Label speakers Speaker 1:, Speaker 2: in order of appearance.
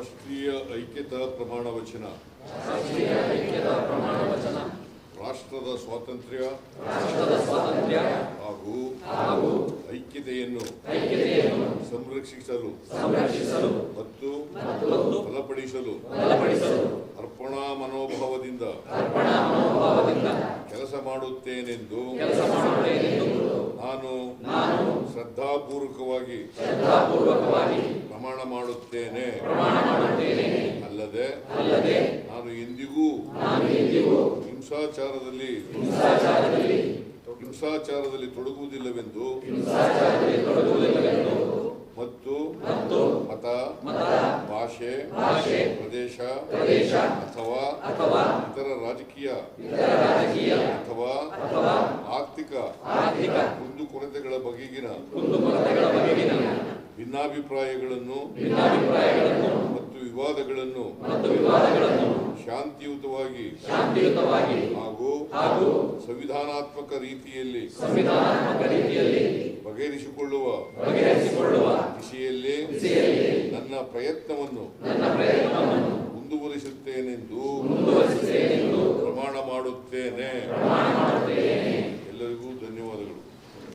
Speaker 1: ರಾಷ್ಟ್ರೀಯ ಐಕ್ಯತಾ ಪ್ರಮಾಣ ವಚನ. ರಾಷ್ಟ್ರದ ಸ್ವಾತಂತ್ರ್ಯ. ಹಾಗೂ ಐಕ್ಯತೆಯನ್ನು ಸಂರಕ್ಷಿಸಲು ಮತ್ತು ಬಲಪಡಿಸಲು ಅರ್ಪಣಾ ಮನೋಭಾವದಿಂದ ಕೆಲಸ ಮಾಡುತ್ತೇನೆಂದು ಶ್ರದ್ಧಾಪೂರ್ವಕವಾಗಿ ಪ್ರಮಾಣ ಮಾಡುತ್ತೇನೆ. ಅಲ್ಲದೆ ನಾನು ಎಂದಿಗೂ ಹಿಂಸಾಚಾರದಲ್ಲಿ ಹಿಂಸಾಚಾರದಲ್ಲಿ ತೊಡಗುವುದಿಲ್ಲವೆಂದು ಮತ್ತು ಮತ ಭಾಷೆ ಪ್ರದೇಶ ಅಥವಾ ಇತರ ರಾಜಕೀಯ ಅಥವಾ ಬಗೆಗಿನ ಭಿನ್ನಾಭಿಪ್ರಾಯಗಳನ್ನು ಮತ್ತು ವಿವಾದಗಳನ್ನು ಶಾಂತಿಯುತವಾಗಿ ಹಾಗೂ ಸಂವಿಧಾನಾತ್ಮಕ ರೀತಿಯಲ್ಲಿ ಬಗೆಹರಿಸಿಕೊಳ್ಳುವ ದಿಶೆಯಲ್ಲಿ ನನ್ನ ಪ್ರಯತ್ನವನ್ನು